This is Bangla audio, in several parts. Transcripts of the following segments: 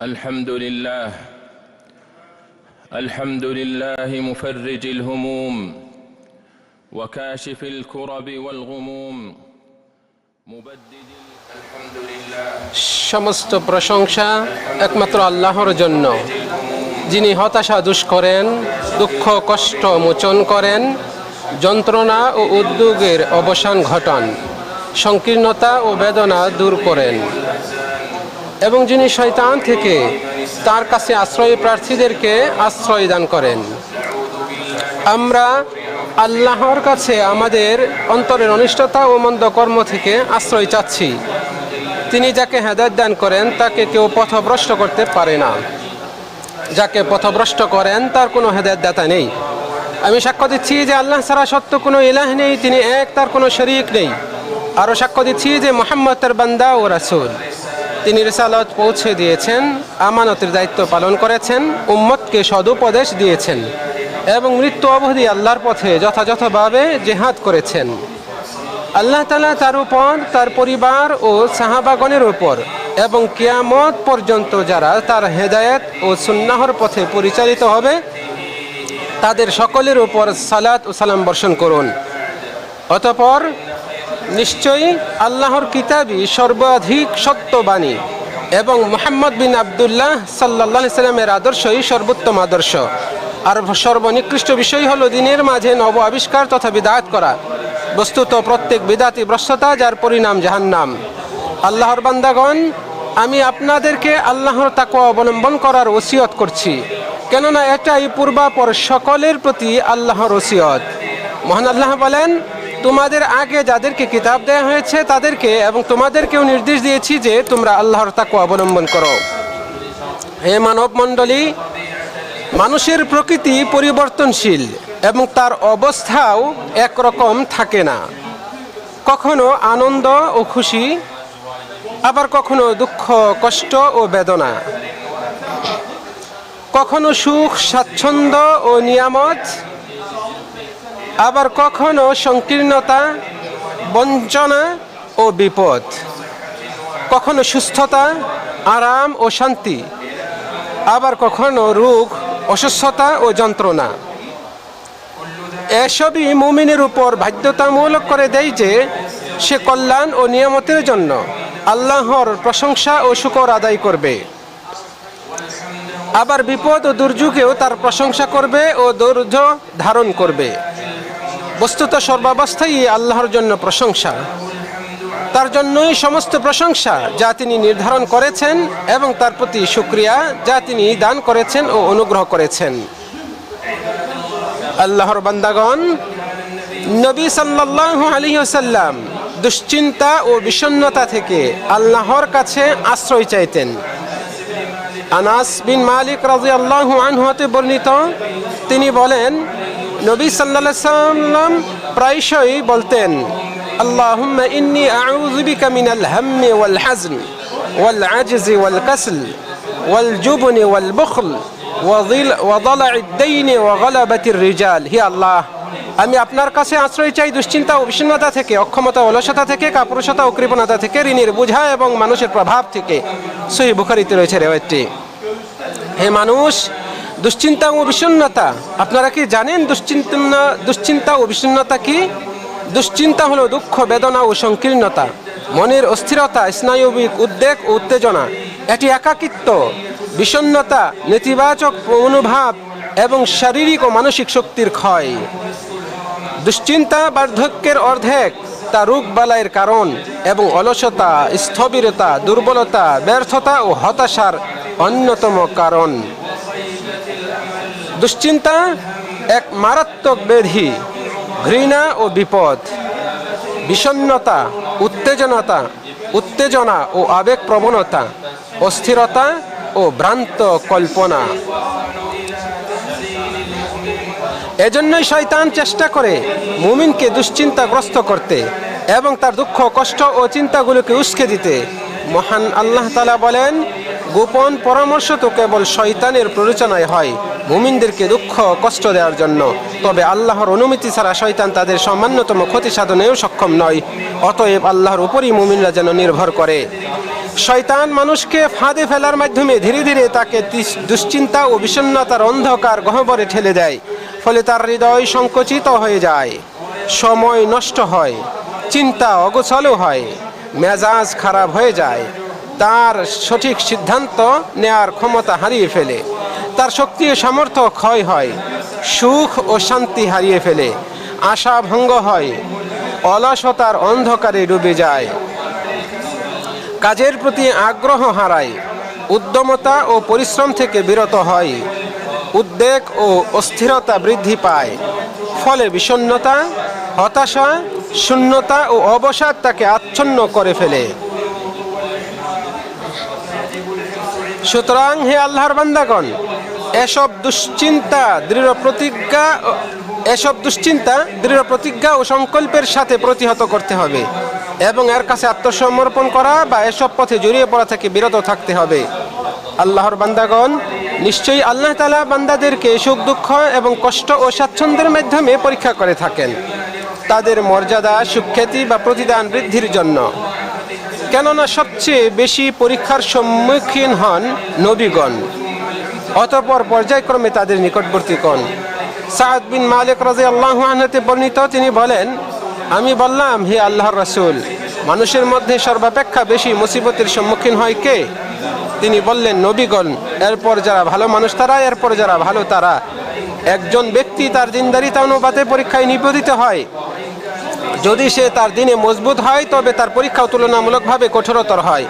الحمد لله الحمد لله مفرج الهموم وكاشف الكرب والغموم مبدد الحمد لله সমস্ত প্রশংসা একমাত্র আল্লাহর জন্য যিনি হতাশা দুষ করেন দুঃখ কষ্ট মোচন করেন যন্ত্রণা ও উদ্যোগের অবসান ঘটান সংকীর্ণতা ও বেদনা দূর করেন এবং যিনি শয়তান থেকে তার কাছে আশ্রয় প্রার্থীদেরকে আশ্রয় দান করেন। আমরা আল্লাহর কাছে আমাদের অন্তরের অনিষ্টতা ও মন্দ কর্ম থেকে আশ্রয় চাচ্ছি। তিনি যাকে হেদায়ত দান করেন, তাকে কেউ পথভ্রষ্ট করতে পারে না। যাকে পথভ্রষ্ট করেন, তার কোনো হেদায়ত দাতা নেই। আমি সাক্ষ্য দিচ্ছি যে আল্লাহ ছাড়া সত্য কোনো ইলাহ নেই, তিনি এক, তার কোনো শরিক নেই। আরও সাক্ষ্য দিচ্ছি যে মোহাম্মদ বান্দা ও রাসূল। তিনি রিসালত পৌঁছে দিয়েছেন, আমানতের দায়িত্ব পালন করেছেন, উম্মতকে সদুপদেশ দিয়েছেন এবং মৃত্যু অবধি আল্লাহর পথে যথাযথভাবে জেহাদ করেছেন। আল্লাহ তালা তার উপর, তার পরিবার ও সাহাবাগণের উপর এবং কিয়ামত পর্যন্ত যারা তার হেদায়েত ও সুন্নাহর পথে পরিচালিত হবে, তাদের সকলের উপর সালাত ও সালাম বর্ষণ করুন। অতপর নিশ্চয়ই আল্লাহর কিতাবই সর্বাধিক সত্যবাণী এবং মোহাম্মদ বিন আবদুল্লাহ সাল্লাহ সাল্লামের আদর্শই সর্বোত্তম আদর্শ। আর সর্বনিকৃষ্ট বিষয় হল দিনের মাঝে নব আবিষ্কার তথা বিদাত করা। বস্তুত প্রত্যেক বিদাতি ভ্রষ্টতা যার পরিণাম জাহান্নাম। আল্লাহর বান্দাগণ, আমি আপনাদেরকে আল্লাহর তাকে অবলম্বন করার ওসিয়ত করছি। কেননা এটাই পূর্বাপর সকলের প্রতি আল্লাহর ওসিয়ত। মহান আল্লাহ বলেন তোমাদের আগে যাদেরকে কিতাব দেওয়া হয়েছে তাদেরকে এবং তোমাদেরকেও নির্দেশ দিয়েছি যে তোমরা আল্লাহর তাকে অবলম্বন করো। হে মানব মণ্ডলী, মানুষের প্রকৃতি পরিবর্তনশীল এবং তার অবস্থাও একরকম থাকে না। কখনো আনন্দ ও খুশি, আবার কখনো দুঃখ, কষ্ট ও বেদনা। কখনো সুখ, স্বাচ্ছন্দ্য ও নিয়ামত আবার কখনো সংকীর্ণতা, বঞ্চনা ও বিপদ। কখনো সুস্থতা, আরাম ও শান্তি। আবার কখনো রোগ, অসুস্থতা ও যন্ত্রণা। এসবই মুমিনের উপর বাধ্যতামূলক করে দেয় যে, সে কল্যাণ ও নিয়ামতের জন্য আল্লাহর প্রশংসা ও শুকর আদায় করবে। আবার বিপদ ও দুর্যোগেও তার প্রশংসা করবে ও ধৈর্য ধারণ করবে। বস্তুত সর্বাবস্থায় আল্লাহর জন্য প্রশংসা। তার জন্যই সমস্ত প্রশংসা যা তিনি নির্ধারণ করেছেন এবং তার প্রতি সুক্রিয়া যা তিনি দান করেছেন ও অনুগ্রহ করেছেন। আল্লাহর বান্দাগণ, নবী সাল্লাল্লাহু আলাইহি ওয়াসাল্লাম দুশ্চিন্তা ও বিষণ্ণতা থেকে আল্লাহর কাছে আশ্রয় চাইতেন। আনাস বিন মালিক রাদিয়াল্লাহু আনহু হতে বর্ণিত, তিনি বলেন নবী সাল্লাম প্রায়শই বলতেন ইন্নি ওয়াল ওয়াল ওয়াল আল্লাহ, আমি আপনার কাছে আশ্রয় চাই দুশ্চিন্তা ও থেকে, অক্ষমতা অলসতা থেকে, কাপুরুষতা ও কৃপণতা থেকে, ঋণের বোঝা এবং মানুষের প্রভাব থেকে। সহি বুখারিতে রয়েছে রেওয়ারটি হে মানুষ দুশ্চিন্তা ও বিষণ্ণতা। আপনারা কি জানেন দুশ্চিন্তা দুশ্চিন্তা ও বিষণ্ণতা কি? দুশ্চিন্তা হলো দুঃখ, বেদনা ও সংকীর্ণতা। মনের অস্থিরতা, স্নায়বিক উদ্বেগ ও উত্তেজনা। এটি একাকিত্ব, বিষণ্ণতা, নেতিবাচক মনোভাব এবং শারীরিক ও মানসিক শক্তির ক্ষয়। দুশ্চিন্তা বার্ধক্যের অর্ধেক, তা রোগ বালাইয়ের কারণ এবং অলসতা, স্থবিরতা, দুর্বলতা, ব্যর্থতা ও হতাশার অন্যতম কারণ। দুশ্চিন্তা এক মারাত্মক ব্যাধি, ঘৃণা ও বিপদ বিষণ্নতা উত্তেজনতা, উত্তেজনা ও আবেগ প্রবণতা অস্থিরতা ও ভ্রান্ত কল্পনা। এজন্যই শয়তান চেষ্টা করে মুমিনকে দুশ্চিন্তাগ্রস্ত করতে এবং তার দুঃখ, কষ্ট ও চিন্তাগুলোকে উস্কে দিতে। মহান আল্লাহ তালা বলেন গোপন পরামর্শ তো কেবল শয়তানের প্ররোচনায় হয় মুমিনদেরকে দুঃখ, কষ্ট দেওয়ার জন্য। তবে আল্লাহর অনুমতি ছাড়া শয়তান তাদের সামান্যতম ক্ষতি সাধনেও সক্ষম নয়, অতএব আল্লাহর উপরই মুমিনরা যেন নির্ভর করে। শয়তান মানুষকে ফাঁদে ফেলার মাধ্যমে ধীরে ধীরে তাকে দুশ্চিন্তা ও বিষণ্ণতার অন্ধকার গহ্বরে ঠেলে দেয়, ফলে তার হৃদয় সংকুচিত হয়ে যায়। সময় নষ্ট হয়, চিন্তা অগোছালো হয়, মেজাজ খারাপ হয়ে যায়। তার সঠিক সিদ্ধান্ত নেয়ার ক্ষমতা হারিয়ে ফেলে। তার শক্তি ও সামর্থ্য ক্ষয় হয়, সুখ ও শান্তি হারিয়ে ফেলে, আশা ভঙ্গ হয় অলসতার অন্ধকারে ডুবে যায়। কাজের প্রতি আগ্রহ হারায়, উদ্যমতা ও পরিশ্রম থেকে বিরত হয়, উদ্বেগ ও অস্থিরতা বৃদ্ধি পায়। ফলে বিষণ্ণতা, হতাশা, শূন্যতা ও অবসাদ তাকে আচ্ছন্ন করে ফেলে। সুতরাং হে আল্লাহর বান্দাগণ, এসব দুশ্চিন্তা, দৃঢ় প্রতিজ্ঞা, এসব দুশ্চিন্তা, দৃঢ় প্রতিজ্ঞা ও সংকল্পের সাথে প্রতিহত করতে হবে এবং এর কাছে আত্মসমর্পণ করা বা এসব পথে জড়িয়ে পড়া থেকে বিরত থাকতে হবে। আল্লাহর বান্দাগণ, নিশ্চয়ই আল্লাহ তালা বান্দাদেরকে সুখ, দুঃখ এবং কষ্ট ও স্বাচ্ছন্দ্যের মাধ্যমে পরীক্ষা করে থাকেন। তাদের মর্যাদা, সুখ্যাতি বা প্রতিদান বৃদ্ধির জন্য। কেননা সবচেয়ে বেশি পরীক্ষার সম্মুখীন হন নবীগণ। অতপর পর্যায়ক্রমে তাদের নিকটবর্তীগণ সাদ বিন মালিক রাজি আল্লাহ বর্ণিত, তিনি বলেন, আমি বললাম, হে আল্লাহর রাসূল, মানুষের মধ্যে সর্বাপেক্ষা বেশি মুসিবতের সম্মুখীন হয় কে? তিনি বললেন, নবীগণ, এরপর যারা ভালো মানুষ তারা, এরপর যারা ভালো তারা। একজন ব্যক্তি তার দিনদারিতা অনুপাতে পরীক্ষায় নিবেদিত হয়। যদি সে তার দিনে মজবুত হয়, তবে তার পরীক্ষাও তুলনামূলকভাবে কঠোরতর হয়।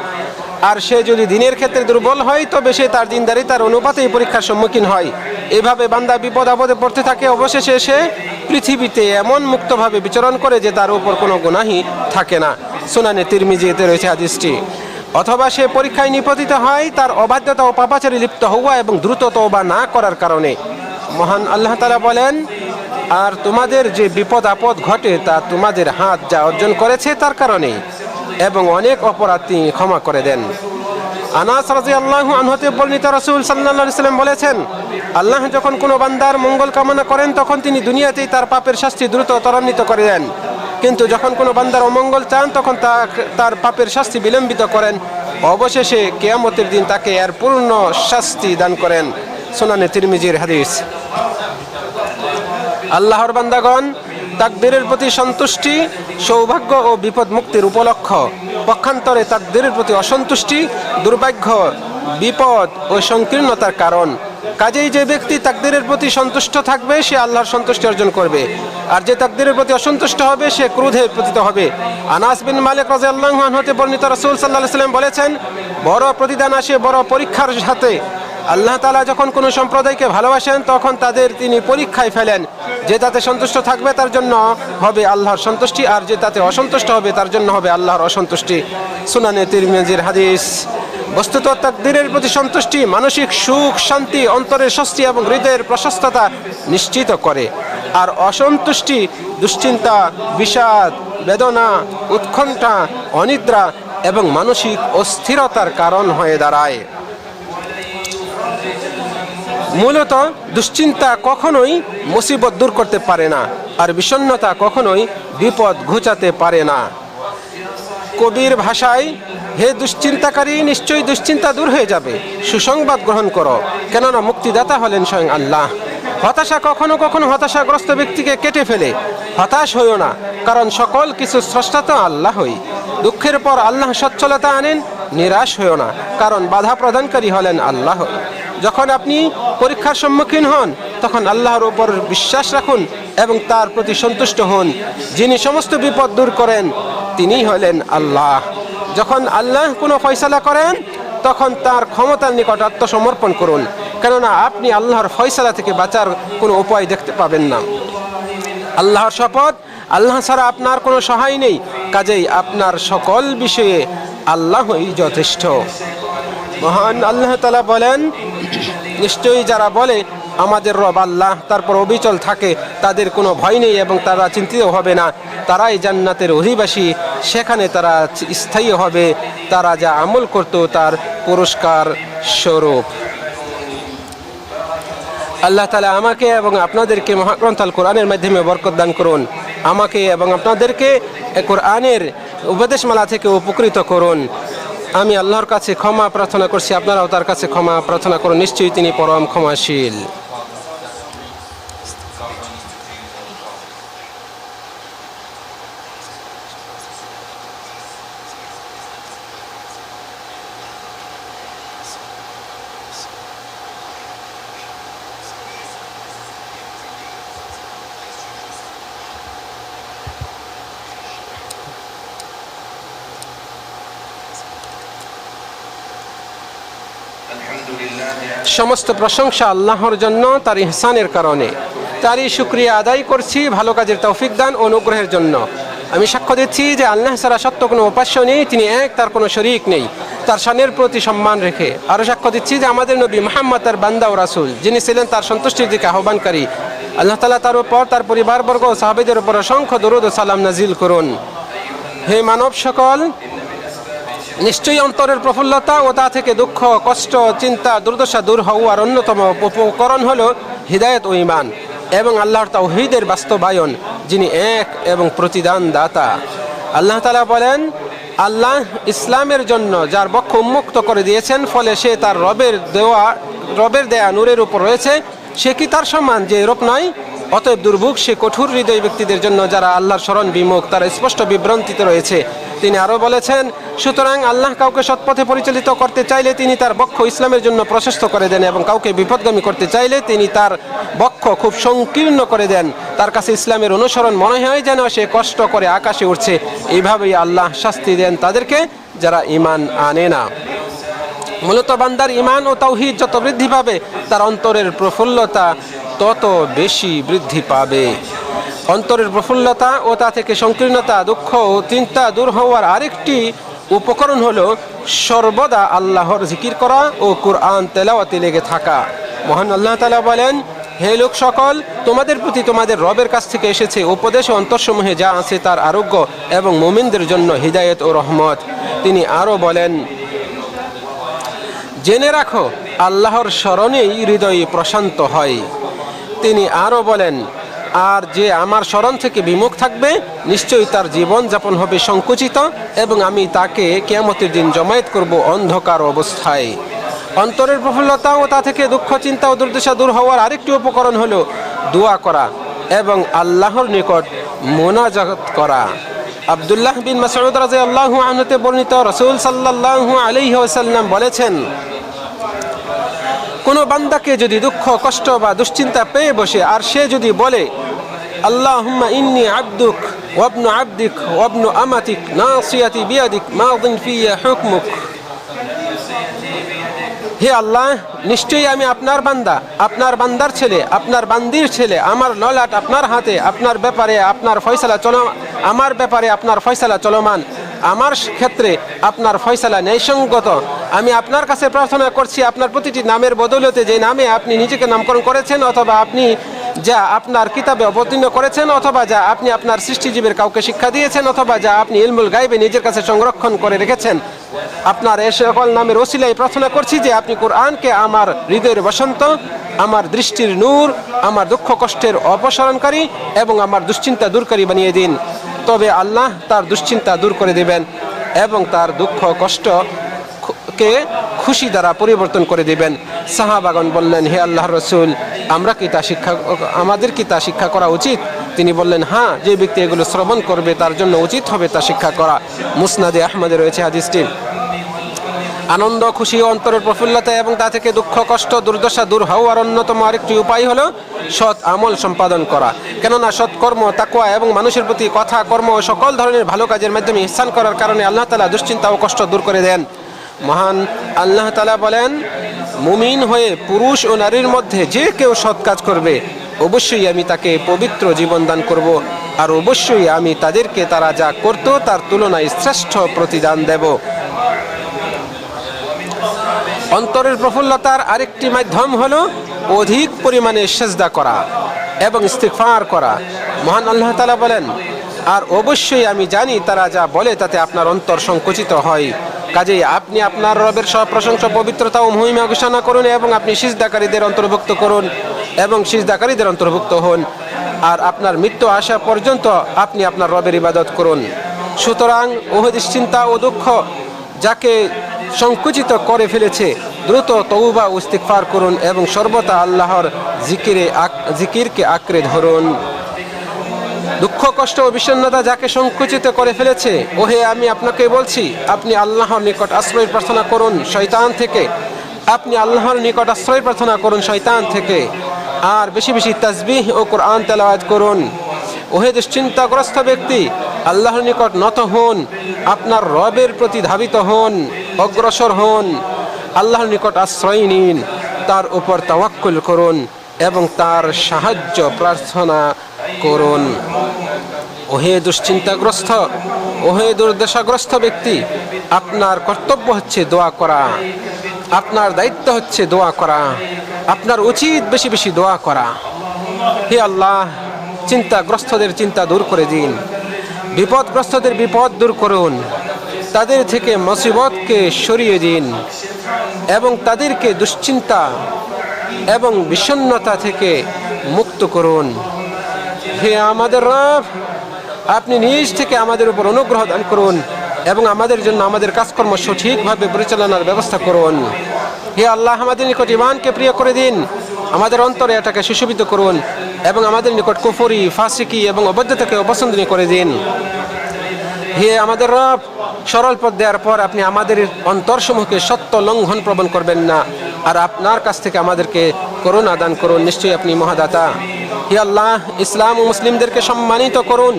আর সে যদি দিনের ক্ষেত্রে দুর্বল হয়, তবে সে তার দিনদারিতার অনুপাতেই পরীক্ষার সম্মুখীন হয়। এভাবে বান্দা বিপদ আপদে পড়তে থাকে, অবশেষে সে পৃথিবীতে এমন মুক্তভাবে বিচরণ করে যে তার উপর কোনো গুনাহি থাকে না। সুনানে তিরমিজিতে রয়েছে হাদিসটি। অথবা সে পরীক্ষায় নিপতিত হয়, তার অবাধ্যতা ও পাপাচারে লিপ্ত হওয়া এবং দ্রুত তওবা না করার কারণে। মহান আল্লাহ তালা বলেন আর তোমাদের যে বিপদ আপদ ঘটে তা তোমাদের হাত যা অর্জন করেছে তার কারণে, এবং অনেক অপরাধ তিনি ক্ষমা করে দেন। আনাস রাজি আল্লাহ আনহতে বর্ণিত রসুল সাল্লাহ সাল্লাম বলেছেন, আল্লাহ যখন কোনো বান্দার মঙ্গল কামনা করেন, তখন তিনি দুনিয়াতেই তার পাপের শাস্তি দ্রুত ত্বরান্বিত করে দেন। কিন্তু যখন কোনো বান্দার অমঙ্গল চান, তখন তার পাপের শাস্তি বিলম্বিত করেন। অবশেষে কেয়ামতের দিন তাকে এর পূর্ণ শাস্তি দান করেন। সোনানে তিরমিজির হাদিস। আল্লাহর বান্দাগণ, তাকদিরের প্রতি সন্তুষ্টি, সৌভাগ্য ও বিপদ মুক্তির উপলক্ষ। পক্ষান্তরে তাকদিরের প্রতি অসন্তুষ্টি, দুর্ভাগ্য, বিপদ ও সংকীর্ণতার কারণ। কাজেই যে ব্যক্তি তাকদিরের প্রতি সন্তুষ্ট থাকবে, সে আল্লাহর সন্তুষ্টি অর্জন করবে। আর যে তাকদিরের প্রতি অসন্তুষ্ট হবে, সে ক্রোধে পতিত হবে। আনাস বিন মালিক রাজা আল্লাহ হতে বর্ণিত রসুল সাল্লাহ সাল্লাম বলেছেন, বড় প্রতিদান আসে বড় পরীক্ষার সাথে। আল্লাহ তালা যখন কোনো সম্প্রদায়কে ভালোবাসেন, তখন তাদের তিনি পরীক্ষায় ফেলেন যে তাতে সন্তুষ্ট থাকবে তার জন্য হবে আল্লাহর সন্তুষ্টি, আর যে তাতে অসন্তুষ্ট হবে তার জন্য হবে আল্লাহর অসন্তুষ্টি। সুনানে তিরমিজির হাদিস, বস্তুত তাকদিরের প্রতি সন্তুষ্টি মানসিক সুখ, শান্তি, অন্তরের স্বস্তি এবং হৃদয়ের প্রশস্ততা নিশ্চিত করে। আর অসন্তুষ্টি, দুশ্চিন্তা, বিষাদ, বেদনা, উৎকণ্ঠা, অনিদ্রা এবং মানসিক অস্থিরতার কারণ হয়ে দাঁড়ায়। মূলত দুশ্চিন্তা কখনোই মুসিবত দূর করতে পারে না, আর বিষণ্ণতা কখনোই বিপদ ঘুচাতে পারে না। কবির ভাষায়, হে দুশ্চিন্তাকারী, নিশ্চয়ই দুশ্চিন্তা দূর হয়ে যাবে। সুসংবাদ গ্রহণ করো। কেননা মুক্তিদাতা হলেন স্বয়ং আল্লাহ। হতাশা কখনো কখনো হতাশাগ্রস্ত ব্যক্তিকে কেটে ফেলে। হতাশ হইও না, কারণ সকল কিছু স্রষ্টা তো আল্লাহই। দুঃখের পর আল্লাহ সচ্ছলতা আনেন, নিরাশ হইও না, কারণ বাধা প্রদানকারী হলেন আল্লাহ। যখন আপনি পরীক্ষার সম্মুখীন হন, তখন আল্লাহর ওপর বিশ্বাস রাখুন এবং তার প্রতি সন্তুষ্ট হন। যিনি সমস্ত বিপদ দূর করেন তিনি হলেন আল্লাহ। যখন আল্লাহ কোনো ফয়সালা করেন, তখন তার ক্ষমতার নিকট আত্মসমর্পণ করুন। কেননা আপনি আল্লাহর ফয়সালা থেকে বাঁচার কোনো উপায় দেখতে পাবেন না। আল্লাহর শপথ, আল্লাহ ছাড়া আপনার কোনো সহায় নেই। কাজেই আপনার সকল বিষয়ে আল্লাহই যথেষ্ট। মহান আল্লাহ তালা বলেন নিশ্চয়ই যারা বলে, আমাদের রব আল্লাহ, তারপর অবিচল থাকে, তাদের কোনো ভয় নেই এবং তারা চিন্তিত হবে না। তারাই জান্নাতের অধিবাসী, সেখানে তারা স্থায়ী হবে। তারা যা আমল করত, তার পুরস্কার স্বরূপ। আল্লাহ তালা আমাকে এবং আপনাদেরকে মহাগ্রন্থ আল কোরআনের মাধ্যমে বরকত দান করুন। আমাকে এবং আপনাদেরকে কোরআনের উপদেশমালা থেকে উপকৃত করুন। আমি আল্লাহর কাছে ক্ষমা প্রার্থনা করছি, আপনারাও তার কাছে ক্ষমা প্রার্থনা করুন। নিশ্চয়ই তিনি পরম ক্ষমাশীল। সমস্ত প্রশংসা আল্লাহর জন্য, তার ইহসানের কারণে। তারই শুক্রিয়া আদায় করছি, ভালো কাজের তৌফিক দান অনুগ্রহের জন্য। আমি সাক্ষ্য দিচ্ছি যে আল্লাহ সারা সত্য কোনো উপাস্য নেই, তিনি এক, তার কোনো শরিক নেই। তার শানের প্রতি সম্মান রেখে। আরও সাক্ষ্য দিচ্ছি যে আমাদের নবী মোহাম্মদ, তার বান্দা ও রাসুল, যিনি ছিলেন তার সন্তুষ্টির দিকে আহ্বানকারী। আল্লাহ তালা তার উপর, তার পরিবারবর্গ ও সাহাবেদের উপর অসংখ্য দরুদ ও সালাম নাজিল করুন। হে মানব সকল নিশ্চয়ই অন্তরের প্রফুল্লতা ও তা থেকে দুঃখ, কষ্ট, চিন্তা, দুর্দশা দূর হওয়ার অন্যতম উপকরণ হল হৃদায়ত ও ইমান এবং আল্লাহর তাওহীদের বাস্তবায়ন, যিনি এক এবং প্রতিদান দাতা আল্লাহ তালা বলেন, আল্লাহ ইসলামের জন্য যার বক্ষ উন্মুক্ত করে দিয়েছেন, ফলে সে তার রবের দেওয়া, রবের দেয়া নূরের উপর রয়েছে, সে কি তার সমান যে এরূপ নয়? অতএব দুর্ভোগ সে কঠোর হৃদয় ব্যক্তিদের জন্য যারা আল্লাহর স্মরণ বিমুখ, তারা স্পষ্ট বিভ্রান্তিতে রয়েছে। তিনি আরও বলেছেন, সুতরাং আল্লাহ কাউকে সৎপথে পরিচালিত করতে চাইলে তিনি তার বক্ষ ইসলামের জন্য প্রশস্ত করে দেন এবং কাউকে বিপদগামী করতে চাইলে তিনি তার বক্ষ খুব সংকীর্ণ করে দেন। তার কাছে ইসলামের অনুসরণ মনে হয় যেন সে কষ্ট করে আকাশে উঠছে এইভাবেই আল্লাহ শাস্তি দেন তাদেরকে যারা ইমান আনে না। মূলত বান্দার ইমান ও তৌহিদ যত বৃদ্ধি পাবে, তার অন্তরের প্রফুল্লতা তত বেশি বৃদ্ধি পাবে। অন্তরের প্রফুল্লতা ও তা থেকে সংকীর্ণতা, দুঃখ ও চিন্তা দূর হওয়ার আরেকটি উপকরণ হলো সর্বদা আল্লাহর জিকির করা ও কুরআন তেলাওয়াতে লেগে থাকা। মহান আল্লাহ তালা বলেন, হে লোক সকল, তোমাদের প্রতি তোমাদের রবের কাছ থেকে এসেছে উপদেশ ও অন্তঃসমূহে যা আছে তার আরোগ্য এবং মোমিনদের জন্য হৃদায়ত ও রহমত। তিনি আরও বলেন জেনে রাখো, আল্লাহর স্মরণেই হৃদয় প্রশান্ত হয়। তিনি আরও বলেন, আর যে আমার স্মরণ থেকে বিমুখ থাকবে, নিশ্চয়ই তার জীবন যাপন হবে সংকুচিত এবং আমি তাকে কেয়ামতের দিন জমায়েত করব অন্ধকার অবস্থায়। অন্তরের প্রফুল্লতা ও তা থেকে দুঃখ, চিন্তা ও দুর্দশা দূর হওয়ার আরেকটি উপকরণ হলো দোয়া করা এবং আল্লাহর নিকট মোনাজাত করা। আবদুল্লাহ বিন মাসউদ রাদিয়াল্লাহু আনহুতে বর্ণিত রাসূল আলাইহি ওয়াসাল্লাম বলেছেন কোনো বান্দাকে যদি দুঃখ, কষ্ট বা দুশ্চিন্তা পেয়ে বসে, আর সে যদি বলে, আল্লাহুম্মা ইন্নি আবদুক ওয়াবনু আবদিক ওয়াবনু আমাতিক, নাসিয়াতি বিয়াদিক, মাদিন ফিয়া হুকমুক। হে আল্লাহ, নিশ্চয়ই আমি আপনার বান্দা, আপনার বান্দার ছেলে, আপনার বান্দির ছেলে, আমার ললাট আপনার হাতে, আপনার ব্যাপারে আপনার ফয়সালা চল, আমার ব্যাপারে আপনার ফয়সালা চলমান। আমার ক্ষেত্রে আপনার ফয়সালা ন্যায়সঙ্গত। আমি আপনার কাছে প্রার্থনা করছি, আপনার প্রতিটি নামের বদৌলতে যে নামে আপনি নিজেকে নামকরণ করেছেন অথবা আপনি যা আপনার কিতাবে অবতীর্ণ করেছেন অথবা যা আপনি আপনার সৃষ্টিজীবের কাউকে শিক্ষা দিয়েছেন অথবা যা আপনি ইলমুল গাইবে নিজের কাছে সংরক্ষণ করে রেখেছেন। আপনার এ সকল নামের ওসিলাই প্রার্থনা করছি যে আপনি কোরআনকে আমার হৃদয়ের বসন্ত, আমার দৃষ্টির নূর, আমার দুঃখ কষ্টের অপসারণকারী এবং আমার দুশ্চিন্তা দূরকারী বানিয়ে দিন। তবে আল্লাহ তার দুশ্চিন্তা দূর করে দেবেন এবং তার দুঃখ, কষ্ট কে খুশি দ্বারা পরিবর্তন করে দিবেন। সাহাবাগন বললেন, হে আল্লাহ রসুল, আমরা কি তা শিক্ষা, আমাদের কি তা শিক্ষা করা উচিত? তিনি বললেন হ্যাঁ যে ব্যক্তি এগুলো শ্রবণ করবে তার জন্য উচিত হবে তা শিক্ষা করা। মুসনাদে আহমদে রয়েছে হাদিসটি। আনন্দ, খুশি অন্তরের প্রফুল্লতা এবং তা থেকে দুঃখ, কষ্ট, দুর্দশা দূর হওয়ার অন্যতম আরেকটি উপায় হলো সৎ আমল সম্পাদন করা। কেননা সৎকর্ম তাকুয়া এবং মানুষের প্রতি কথা, কর্ম ও সকল ধরনের ভালো কাজের মাধ্যমে ইহসান করার কারণে আল্লাহ তালা দুশ্চিন্তা ও কষ্ট দূর করে দেন। মহান আল্লাহ তালা বলেন, মুমিন হয়ে পুরুষ ও নারীর মধ্যে যে কেউ সৎ কাজ করবে, অবশ্যই আমি তাকে পবিত্র জীবন দান করব। আর অবশ্যই আমি তাদেরকে তারা যা করত তার তুলনায় শ্রেষ্ঠ প্রতিদান দেব। অন্তরের প্রফুল্লতার আরেকটি মাধ্যম হলো অধিক পরিমাণে সেজদা করা এবং ইস্তিগফার করা। মহান আল্লাহ তালা বলেন, আর অবশ্যই আমি জানি তারা যা বলে তাতে আপনার অন্তর সংকুচিত হয়। কাজেই আপনি আপনার রবের সব প্রশংসা, পবিত্রতা ও মহিমা ঘোষণা করুন এবং আপনি সিজদাকারীদের অন্তর্ভুক্ত করুন এবং সিজদাকারীদের অন্তর্ভুক্ত হন। আর আপনার মৃত্যু আসা পর্যন্ত আপনি আপনার রবের ইবাদত করুন। সুতরাং ওহদিস চিন্তা ও দুঃখ যাকে সংকুচিত করে ফেলেছে। দ্রুত তৌবা ইস্তিগফার করুন এবং সর্বদা আল্লাহর জিকিরে জিকিরকে আঁকড়ে ধরুন। দুঃখ, কষ্ট ও বিষণ্ণতা যাকে সংকুচিত করে ফেলেছে, ওহে, আমি আপনাকে বলছি, আপনি আল্লাহর নিকট আশ্রয় প্রার্থনা করুন, শয়তান থেকে। আপনি আল্লাহর নিকট আশ্রয় প্রার্থনা করুন, শয়তান থেকে। আর বেশি বেশি তাসবিহ ও কোরআন তেলাওয়াত করুন। ওহে, দুশ্চিন্তাগ্রস্ত ব্যক্তি, আল্লাহর নিকট নত হন, আপনার রবের প্রতি ধাবিত হন। অগ্রসর হন। আল্লাহর নিকট আশ্রয় নিন, তার উপর তাওয়াক্কুল করুন এবং তার সাহায্য প্রার্থনা করুন। ওহে দুশ্চিন্তাগ্রস্ত, ওহে দুর্দশাগ্রস্ত ব্যক্তি, আপনার কর্তব্য হচ্ছে দোয়া করা। আপনার দায়িত্ব হচ্ছে দোয়া করা। আপনার উচিত বেশি বেশি দোয়া করা। হে আল্লাহ, চিন্তাগ্রস্তদের চিন্তা দূর করে দিন। বিপদগ্রস্তদের বিপদ দূর করুন। তাদের থেকে মুসিবতকে সরিয়ে দিন এবং তাদেরকে দুশ্চিন্তা এবং বিষণ্ণতা থেকে মুক্ত করুন। হে আমাদের রব, আপনি নিজ থেকে আমাদের উপর অনুগ্রহ দান করুন এবং আমাদের জন্য আমাদের কাজকর্ম সঠিকভাবে পরিচালনার ব্যবস্থা করুন। হে আল্লাহ, আমাদের নিকট ইমানকে প্রিয় করে দিন, আমাদের অন্তরে এটাকে সুশোভিত করুন এবং আমাদের নিকট কুফরি, ফাঁসিকি এবং অবৈধতাকে অপছন্দনীয় করে দিন। হে আমাদের রব সরল পথ দেওয়ার পর আপনি আমাদের অন্তরসমূহকে সত্য লঙ্ঘন প্রবণ করবেন না। আর আপনার কাছ থেকে আমাদেরকে করুণা দান করুন, নিশ্চয়ই আপনি মহাদাতা। হে আল্লাহ, ইসলাম ও মুসলিমদেরকে সম্মানিত করুন,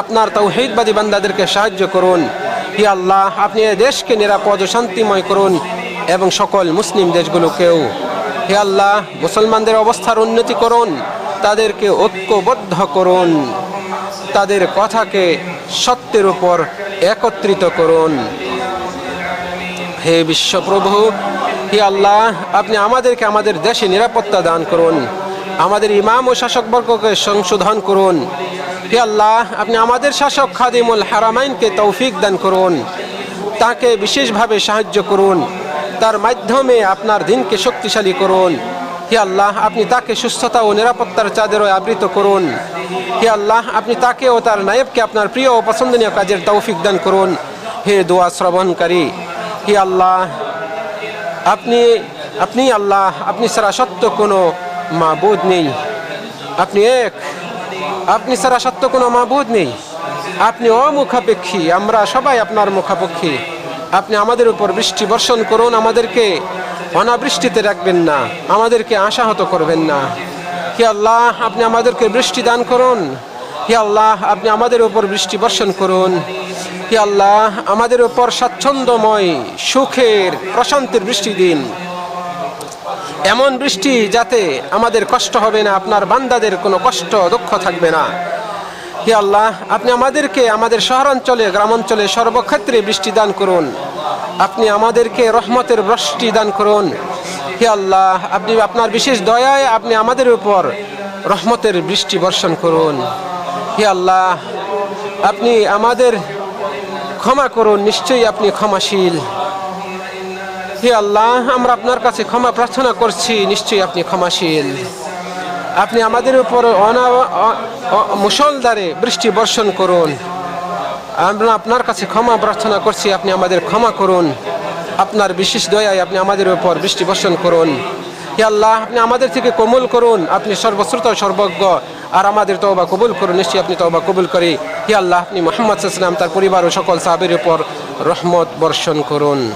আপনার তাও তৌহিদবাদী বান্দাদেরকে সাহায্য করুন। হি আল্লাহ, আপনি এ দেশকে নিরাপদ ও শান্তিময় করুন এবং সকল মুসলিম দেশগুলোকেও। হে আল্লাহ, মুসলমানদের অবস্থার উন্নতি করুন, তাদেরকে ঐক্যবদ্ধ করুন। তাদের কথাকে সত্যের উপর একত্রিত করুন। হে বিশ্বপ্রভু, হে আল্লাহ, আপনি আমাদেরকে আমাদের দেশে নিরাপত্তা দান করুন। আমাদের ইমাম ও শাসকবর্গকে সংশোধন করুন। হে আল্লাহ, আপনি আমাদের শাসক খাদিমুল হারামাইনকে তৌফিক দান করুন। তাকে বিশেষভাবে সাহায্য করুন। তার মাধ্যমে আপনার দিনকে শক্তিশালী করুন। হে আল্লাহ, আপনি তাকে সুস্থতা ও নিরাপত্তার চাদরে আবৃত করুন। হে আল্লাহ, আপনি তাকে ও তার নায়েবকে আপনার প্রিয় ও পছন্দনীয় কাজের তৌফিক দান করুন। হে দোয়া শ্রবণকারী, হে আল্লাহ, আপনি আপনি আল্লাহ, আপনি ছাড়া সত্য কোনো মাবুদ নেই। আপনি এক, আপনি ছাড়া সত্য কোনো মাবুদ নেই। আপনি অমুখাপেক্ষী, আমরা সবাই আপনার মুখাপেক্ষী। আপনি আমাদের উপর বৃষ্টি বর্ষণ করুন, আমাদেরকে অনাবৃষ্টিতে রাখবেন না, আমাদেরকে আশাহত করবেন না। হে আল্লাহ, আপনি আমাদেরকে বৃষ্টি দান করুন। হে আল্লাহ, আপনি আমাদের উপর বৃষ্টি বর্ষণ করুন। হে আল্লাহ, আমাদের উপর স্বাচ্ছন্দ্যময়, সুখের, প্রশান্তির বৃষ্টি দিন। এমন বৃষ্টি যাতে আমাদের কষ্ট হবে না, আপনার বান্দাদের কোনো কষ্ট, দুঃখ থাকবে না। হে আল্লাহ, আপনি আমাদেরকে আমাদের শহরাঞ্চলে, গ্রামাঞ্চলে সর্বক্ষেত্রে বৃষ্টি দান করুন। আপনি আমাদেরকে রহমতের বৃষ্টি দান করুন। হে আল্লাহ। আপনি আপনার বিশেষ দয়ায় আপনি আমাদের উপর রহমতের বৃষ্টি বর্ষণ করুন। হে আল্লাহ, আপনি আমাদের ক্ষমা করুন, নিশ্চয়ই আপনি ক্ষমাশীল। হে আল্লাহ, আমরা আপনার কাছে ক্ষমা প্রার্থনা করছি, নিশ্চয়ই আপনি ক্ষমাশীল। আপনি আমাদের উপর অনা মুষলধারে বৃষ্টি বর্ষণ করুন। আমরা আপনার কাছে ক্ষমা প্রার্থনা করছি, আপনি আমাদের ক্ষমা করুন। আপনার বিশেষ দয়ায় আপনি আমাদের উপর বৃষ্টি বর্ষণ করুন। হে আল্লাহ, আপনি আমাদের থেকে কোমল করুন। আপনি সর্বশ্রুত সর্বজ্ঞ। আর আমাদের তওবা কবুল করুন, নিশ্চয়ই আপনি তওবা কবুল করি। হে আল্লাহ, আপনি মোহাম্মদ সাল্লাম তার পরিবার ও সকল সাহাবের উপর রহমত বর্ষণ করুন।